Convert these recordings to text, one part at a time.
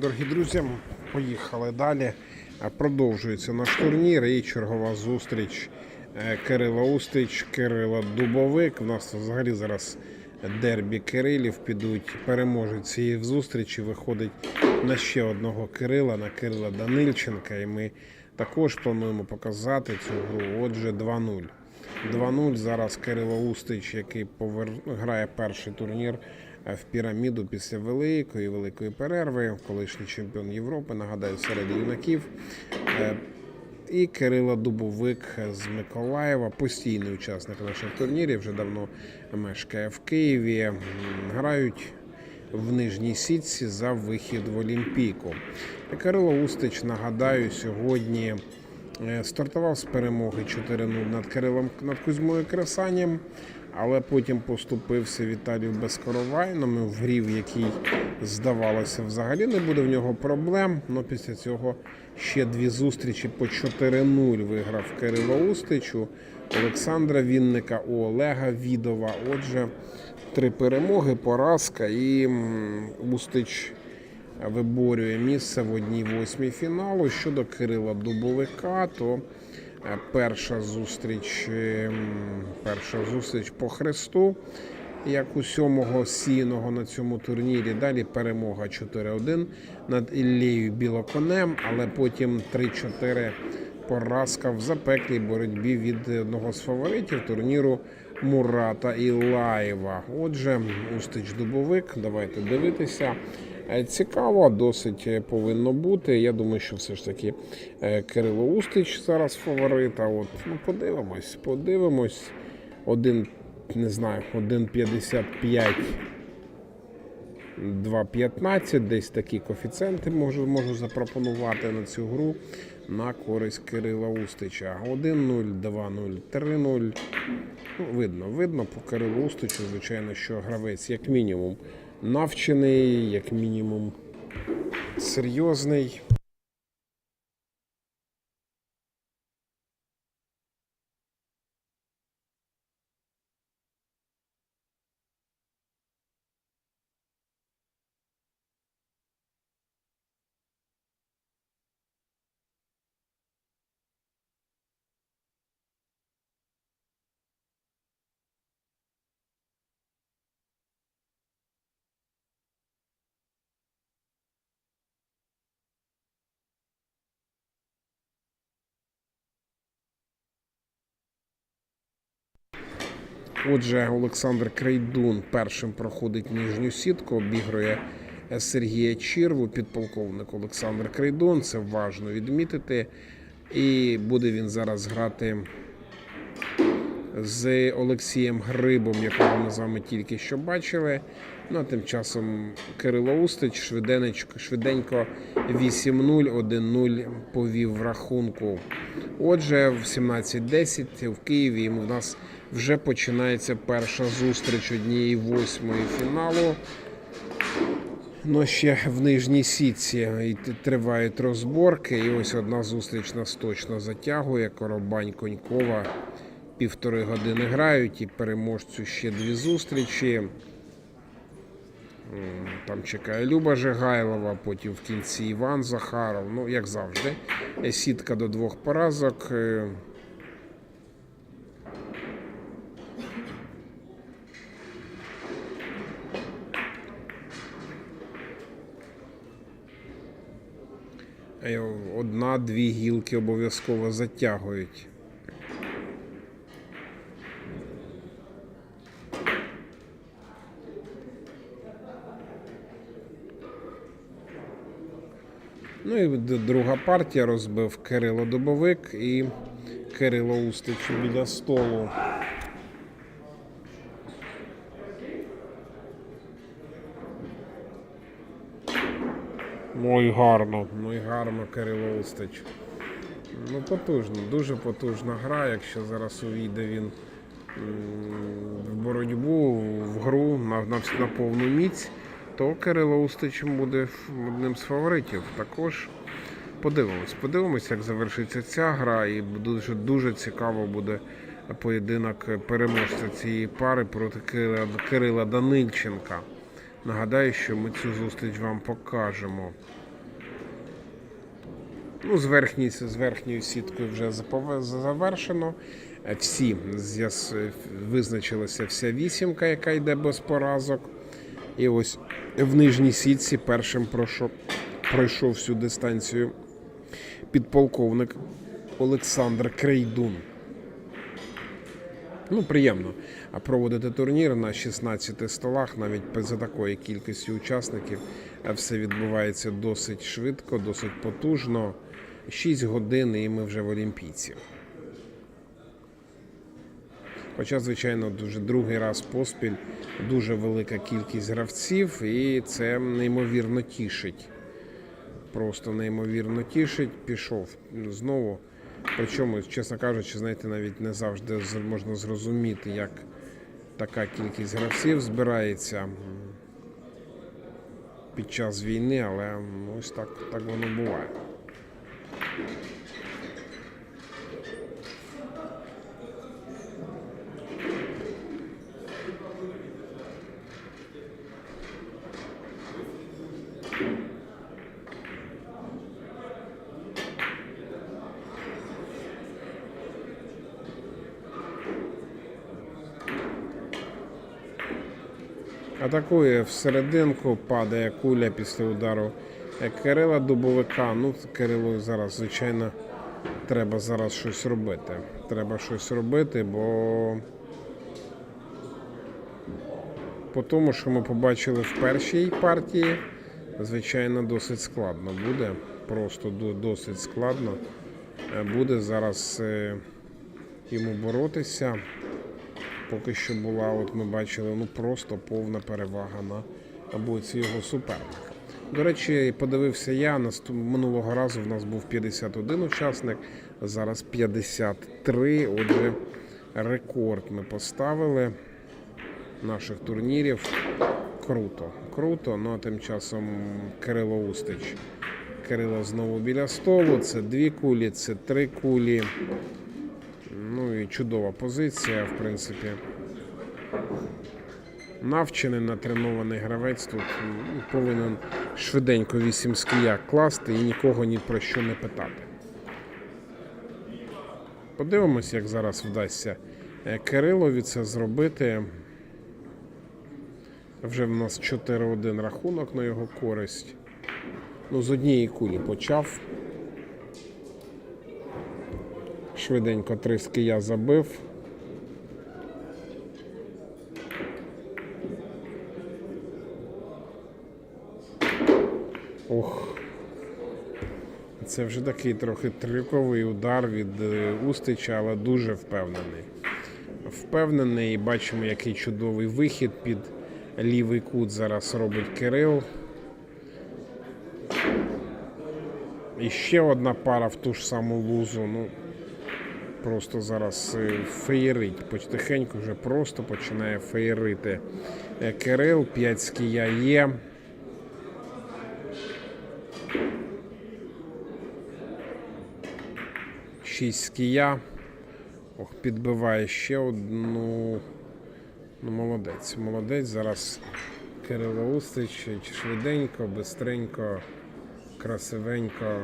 Дорогі друзі, поїхали далі. Е, Продовжується наш турнір і чергова зустріч е, Кирила Устич, Кирила Дубовик. У нас взагалі зараз дербі Кирилів підуть. Переможець цієї зустрічі виходить на ще одного Кирила, на Кирила Данильченка. І ми також плануємо показати цю гру. Отже, 2-0. 2-0. Зараз Кирило Устич, який повер... грає перший турнір в піраміду після великої великої перерви. Колишній чемпіон Європи, нагадаю, серед юнаків. Е, І Кирило Дубовик з Миколаєва, постійний учасник наших турнірів, вже давно мешкає в Києві. Грають в нижній сітці за вихід в Олімпійку. Кирило Устич, нагадаю, сьогодні е, стартував з перемоги 4-0 над Кирилом над Кузьмою Красанєм, але потім поступився Віталію Безкоровайному в грі, в якій здавалося, взагалі не буде в нього проблем. Но після цього ще дві зустрічі по 4-0 виграв Кирило Устичу, Олександра Вінника у Олега Відова. Отже, три перемоги, поразка і Устич виборює місце в одній восьмій фіналу. Щодо Кирила Дубовика, то перша зустріч, ем, перша зустріч по хресту, як у сьомого сійного на цьому турнірі. Далі перемога 4-1 над Іллією Білоконем, але потім 3-4 поразка в запеклій боротьбі від одного з фаворитів турніру Мурата Ілаєва. Отже, Устич Дубовик, давайте дивитися. Е, Цікаво, досить е, повинно бути. Я думаю, що все ж таки е, Кирило Устич зараз фаворит. А от ну подивимось, подивимось. Один, не знаю, 1,55. 2,15, десь такі коефіцієнти можу, можу запропонувати на цю гру на користь Кирила Устича. 1-0, 2-0, 3-0. Ну, видно, видно по Кирилу Устичу, звичайно, що гравець як мінімум навчений, як мінімум серйозний. Отже, Олександр Крейдун першим проходить нижню сітку, обігрує Сергія Чірву, підполковник Олександр Крейдун. Це важно відмітити. І буде він зараз грати з Олексієм Грибом, якого ми з вами тільки що бачили. Ну а тим часом Кирило Устич швиденечко, швиденько 8-0, 1-0 повів в рахунку. Отже, в 17.10 в Києві у нас вже починається перша зустріч однієї восьмої фіналу. Ну, ще в нижній сітці і тривають розборки. І ось одна зустріч нас точно затягує. Коробань Конькова півтори години грають і переможцю ще дві зустрічі. Там чекає Люба Жигайлова, потім в кінці Іван Захаров. Ну, як завжди, Е, сітка до двох поразок. Одна-дві гілки обов'язково затягують. Ну і друга партія розбив Кирило Дубовик і Кирило Устич біля столу. Ну і гарно, ну і гарно Кирило Устич. Ну, потужно, дуже потужна гра, якщо зараз увійде він в боротьбу, в гру на, на, на повну міць, то Кирило Устич буде одним з фаворитів. Також подивимось. Подивимось, як завершиться ця гра, і дуже дуже цікаво буде поєдинок переможця цієї пари проти Кирила, Кирила Данильченка. Нагадаю, що ми цю зустріч вам покажемо. Ну, з, верхньої, з верхньою сіткою вже завершено. Е, Всі визначилася вся вісімка, яка йде без поразок. І ось в нижній сітці першим пройшов, пройшов всю дистанцію підполковник Олександр Крейдун. Ну, приємно проводити турнір на 16 столах, навіть за такої кількості учасників. Все відбувається досить швидко, досить потужно. 6 годин і ми вже в Олімпійці. Хоча, звичайно, дуже другий раз поспіль дуже велика кількість гравців, і це неймовірно тішить. Просто неймовірно тішить. Пішов знову. Причому, чесно кажучи, знаєте, навіть не завжди можна зрозуміти, як така кількість гравців збирається під час війни, але ось так, так воно буває. Атакує всерединку, падає куля після удару Кирила Дубовика. Ну, Кирилу зараз, звичайно, треба зараз щось робити. Треба щось робити, бо по тому, що ми побачили в першій партії, звичайно, досить складно буде. Просто досить складно е, буде зараз е, йому боротися. Поки що була, от ми бачили, ну просто повна перевага на боці його суперника. До речі, подивився я минулого разу. В нас був 51 учасник, зараз 53. Отже, рекорд ми поставили наших турнірів. Круто, круто. Ну а тим часом Кирило Устич. Кирило знову біля столу. Це дві кулі, це три кулі. Ну і чудова позиція, в принципі. Навчений, натренований гравець тут повинен швиденько вісім скія класти і нікого ні про що не питати. Подивимось, як зараз вдасться е, Кирилові це зробити. Вже в нас 4-1 рахунок на його користь. Ну, з однієї кулі почав. Швиденько три ския забив. Ох. Це вже такий трохи трюковий удар від е, Устича, але дуже впевнений. Впевнений, і бачимо, який чудовий вихід під лівий кут зараз робить Кирил. І ще одна пара в ту ж саму лузу. Ну, просто зараз е, феєрить. Потихеньку вже просто починає феєрити. Е, Кирил, 5 скія є. Шість скія. Ох, підбиває ще одну. Ну, молодець. Молодець. Зараз Кирило Устич швиденько, бистренько, красивенько.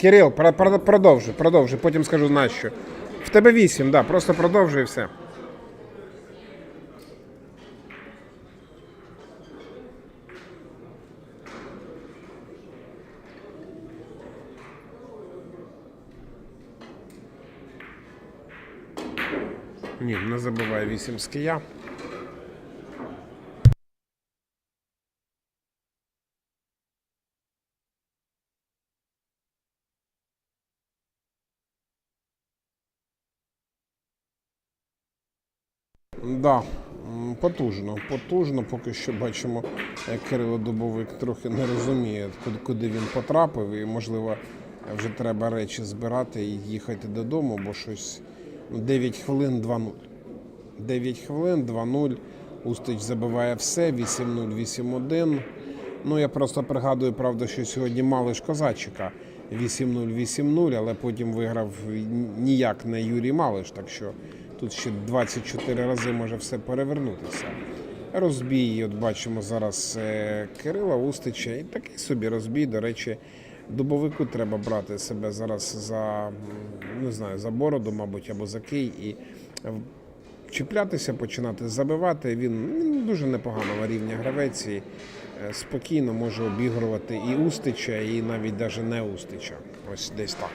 Кирил, про- про- продовжуй, продовжуй, потім скажу нащо. В тебе вісім, да, просто продовжуй і все. Ні, не забувай вісім з кия. Да, потужно, потужно. Поки що бачимо, як Кирило Дубовик трохи не розуміє, куди, він потрапив, і можливо вже треба речі збирати і їхати додому, бо щось ну, 9 хвилин 2-0. 9 хвилин 2-0. Устич забиває все, 8-0, 8-1. Ну, я просто пригадую, правда, що сьогодні Малиш Козачика 8-0, 8-0, але потім виграв ніяк не Юрій Малиш. Так що Тут ще 24 рази може все перевернутися. Розбій, от бачимо зараз е, Кирила Устича. І такий собі розбій. До речі, дубовику треба брати себе зараз за не знаю, за бороду, мабуть, або за кий і в- чіплятися, починати забивати. Він дуже непоганого рівня гравець і е, спокійно може обігрувати і Устича, і навіть навіть не Устича. Ось десь так.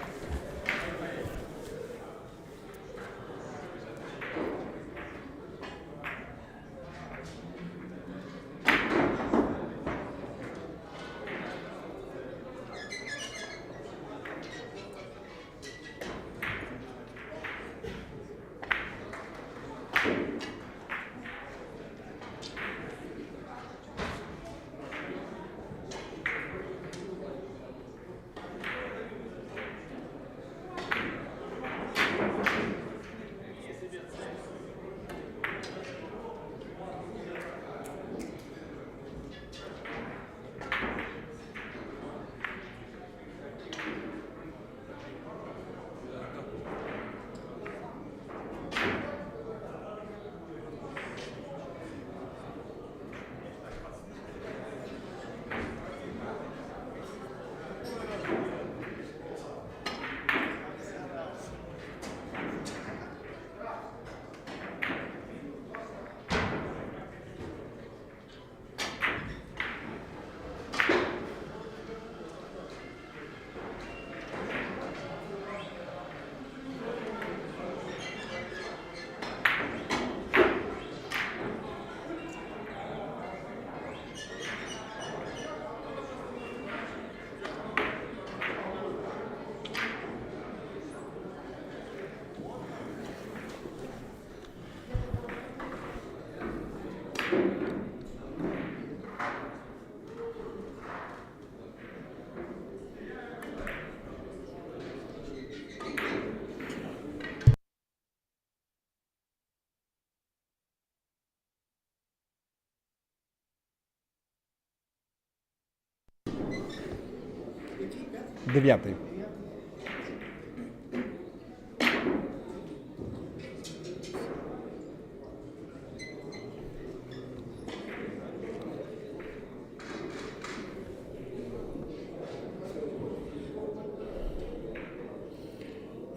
Дев'ятий.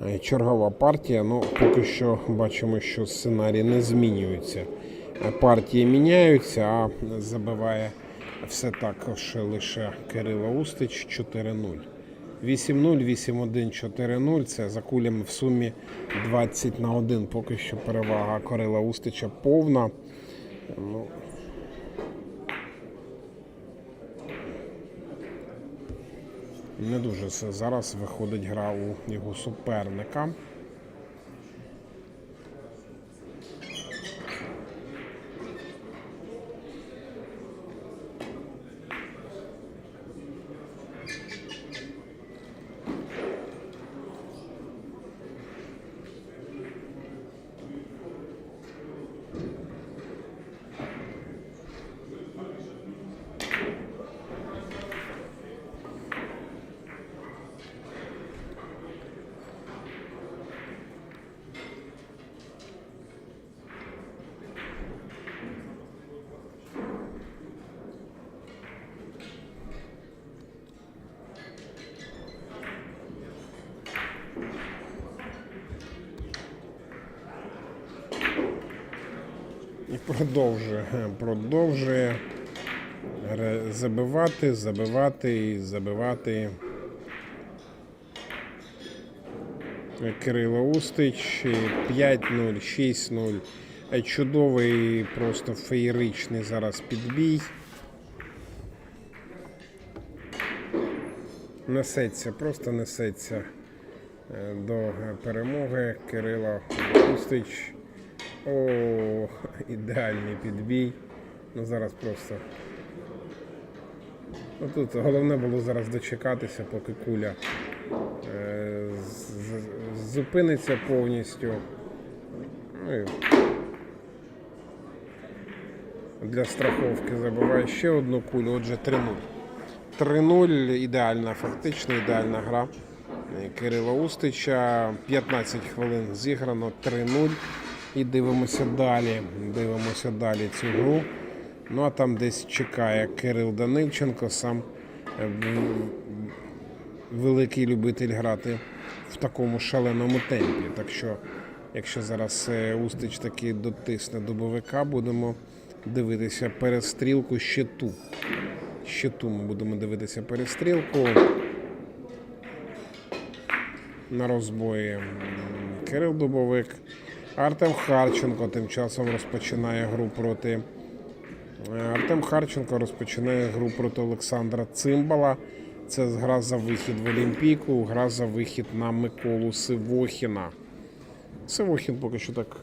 Е, Чергова партія. Ну, поки що бачимо, що сценарій не змінюється. Партії міняються, а забиває все також лише Кирило Устич 4-0. 8-0, 8-1, 4-0. Це за кулями в сумі 20 на 1. Поки що перевага Кирила Устича повна. Ну, не дуже все зараз виходить гра у його суперника. І продовжує, продовжує забивати, забивати і забивати. Кирило Устич 5-0, 6-0. Е, Чудовий, просто феєричний зараз підбій. Несеться, просто несеться е, до перемоги. Кирило Устич. О, ідеальний підбій. Ну зараз просто. Ну, тут головне було зараз дочекатися, поки куля е, зупиниться повністю. Ну, і для страховки забиває ще одну кулю, отже 3-0. 3-0, ідеальна, фактично ідеальна гра. Кирила Устича. 15 хвилин зіграно, 3-0. І дивимося далі. Дивимося далі цю гру. Ну а там десь чекає Кирил Данильченко, сам е, великий любитель грати в такому шаленому темпі. Так що, якщо зараз е, Устич таки дотисне дубовика, будемо дивитися перестрілку щиту. Щиту ми будемо дивитися перестрілку. На розбої Кирил Дубовик. Артем Харченко тим часом розпочинає гру проти. Е, Артем Харченко розпочинає гру проти Олександра Цимбала. Це гра за вихід в Олімпійку, гра за вихід на Миколу Сивохіна. Сивохін поки що так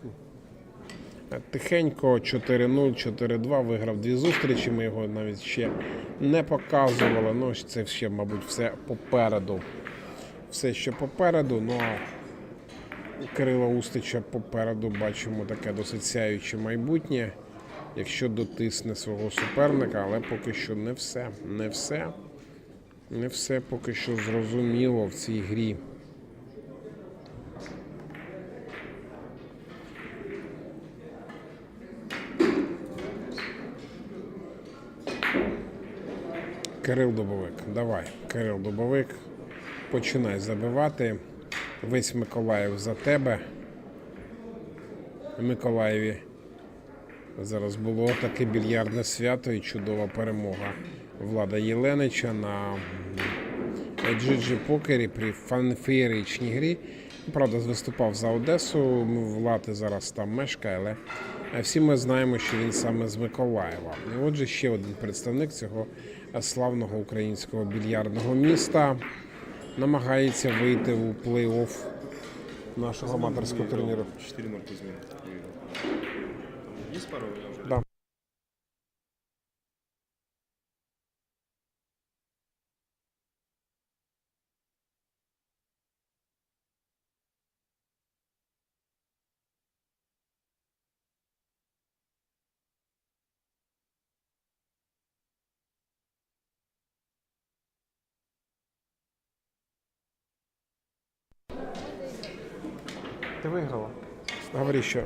е, тихенько 4-0, 4-2 виграв дві зустрічі. Ми його навіть ще не показували. Ну, це ще, мабуть, все попереду. Все ще попереду. Ну а Кирила Устича попереду бачимо таке досить сяюче майбутнє, якщо дотисне свого суперника, але поки що не все. Не все. Не все поки що зрозуміло в цій грі. Кирил Дубовик, давай, Кирил Дубовик, починай забивати. Весь Миколаїв за тебе. В Миколаєві зараз було таке більярдне свято і чудова перемога Влада Єленича на GG покері при фанфеєричній грі. Правда, виступав за Одесу. Влад зараз там мешкає, але всі ми знаємо, що він саме з Миколаєва. І отже, ще один представник цього славного українського більярдного міста намагається вийти у плей-офф нашого аматорського турніру. 4-0 Кузьмин. Есть пару? Да. Ти виграла. Говори що.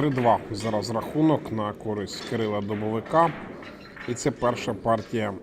3-2 зараз рахунок на користь Кирила Добовика. І це перша партія.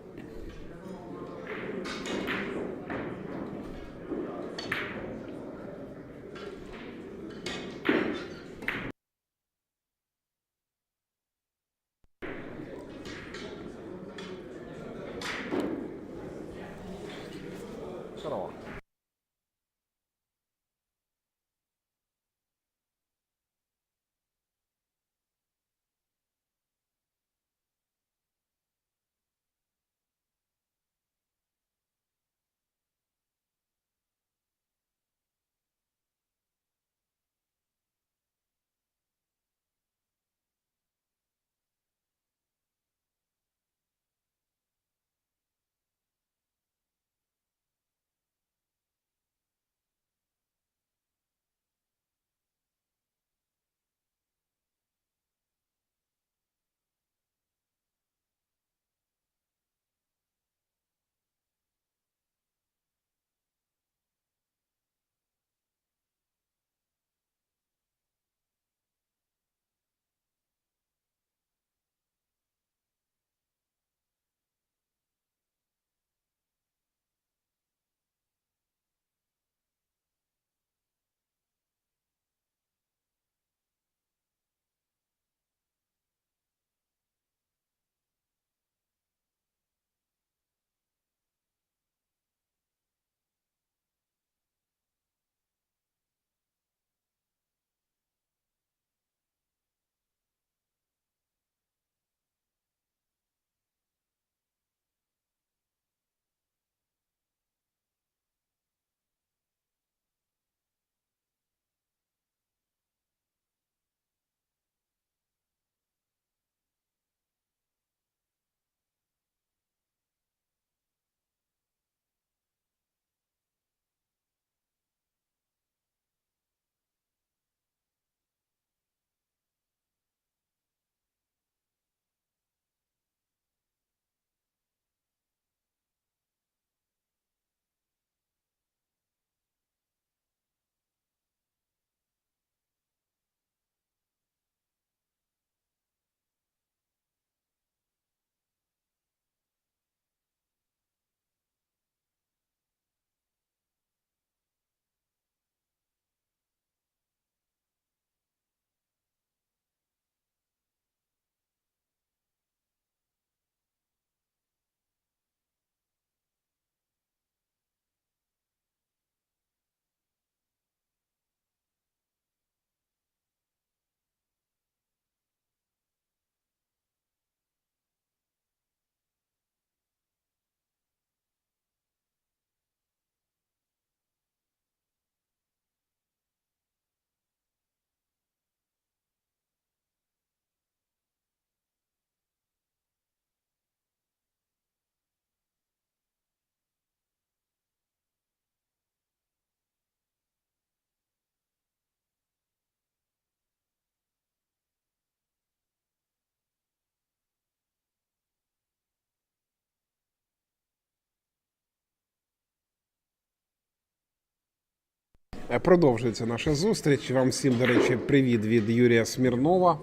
Продовжується наша зустріч. Вам всім, до речі, привіт від Юрія Смірнова.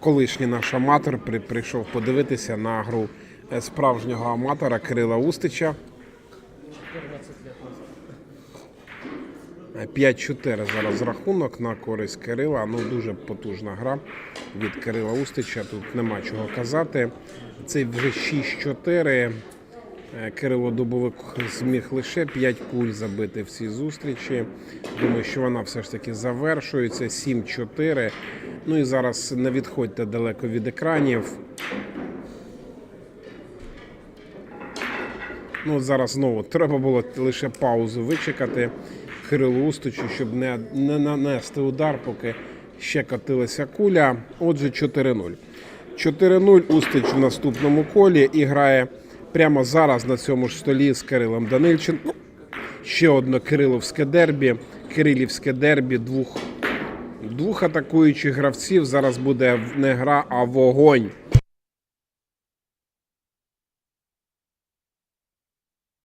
Колишній наш аматор при- прийшов подивитися на гру е, справжнього аматора Кирила Устича. 5-4 зараз рахунок на користь Кирила. Ну дуже потужна гра від Кирила Устича. Тут нема чого казати. Це вже 6-4. Е, Кирило Дубовик зміг лише 5 куль забити в цій зустрічі. Думаю, що вона все ж таки завершується. 7-4. Ну і зараз не відходьте далеко від екранів. Ну, зараз знову треба було лише паузу вичекати Кирилу Устичу, щоб не, не нанести удар, поки ще катилася куля. Отже, 4-0. 4-0 Устич в наступному колі і грає прямо зараз на цьому ж столі з Кирилом Данильченком. Ще одне Кириловське дербі, Кирилівське дербі двох, двох атакуючих гравців. Зараз буде не гра, а вогонь.